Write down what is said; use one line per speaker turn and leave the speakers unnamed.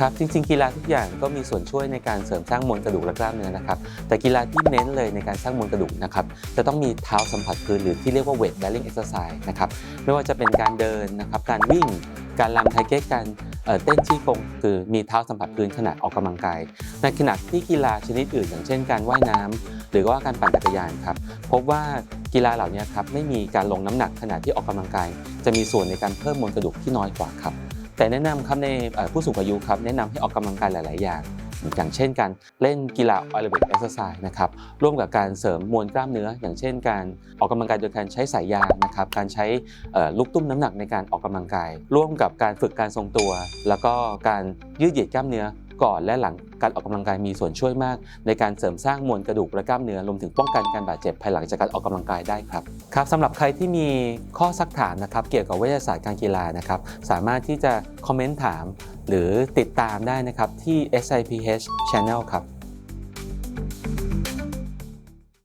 ครับจริงๆ กีฬาทุกอย่างก็มีส่วนช่วยในการเสริมสร้างมวลกระดูกและกล้ามเนื้อนะครับแต่กีฬาที่เน้นเลยในการสร้างมวลกระดูกนะครับจะต้องมีเท้าสัมผัสพื้นหรือที่เรียกว่า weight bearing exercise นะครับไม่ว่าจะเป็นการเดินนะครับการวิ่งการลำไทเก๊กการเต้นจี้กงคือมีเท้าสัมผัสพื้นขณะออกกำลังกาย ในขณะที่กีฬาชนิดอื่น อย่างเช่นการว่ายน้ำหรือว่าการปั่นจักรยานครับพบว่ากีฬาเหล่านี้ครับไม่มีการลงน้ำหนักขณะที่ออกกำลังกาย จะมีส่วนในการเพิ่มมวลกระดูกที่น้อยกว่าครับ แต่แนะนำครับในผู้สูงอายุครับแนะนำให้ออกกำลังกายหลาย ๆ อย่างอย่างเช่นการเล่นกีฬา aerobic exercise นะครับร่วมกับการเสริมมวลกล้ามเนื้อ อย่างเช่น การออกกำลังกายโดยการใช้สายยางนะครับการใช้ลูกตุ้มน้ำหนักในการออกกำลังกาย ร่วมกับการฝึกการทรงตัว แล้วก็การยืดเหยียดกล้ามเนื้อ ก่อนและหลังการออกกำลังกายมีส่วนช่วยมาก ในการเสริมสร้างมวลกระดูกและกล้ามเนื้อรวมถึงป้องกันการบาดเจ็บภายหลังจากการออกกำลังกายได้ครับครับสำหรับใครที่มีข้อสักถามนะครับ เกี่ยวกับวิทยาศาสตร์การกีฬานะครับสามารถที่จะคอมเมนต์ถาม หรือติดตามได้นะครับที่ SIPH Channel ครับ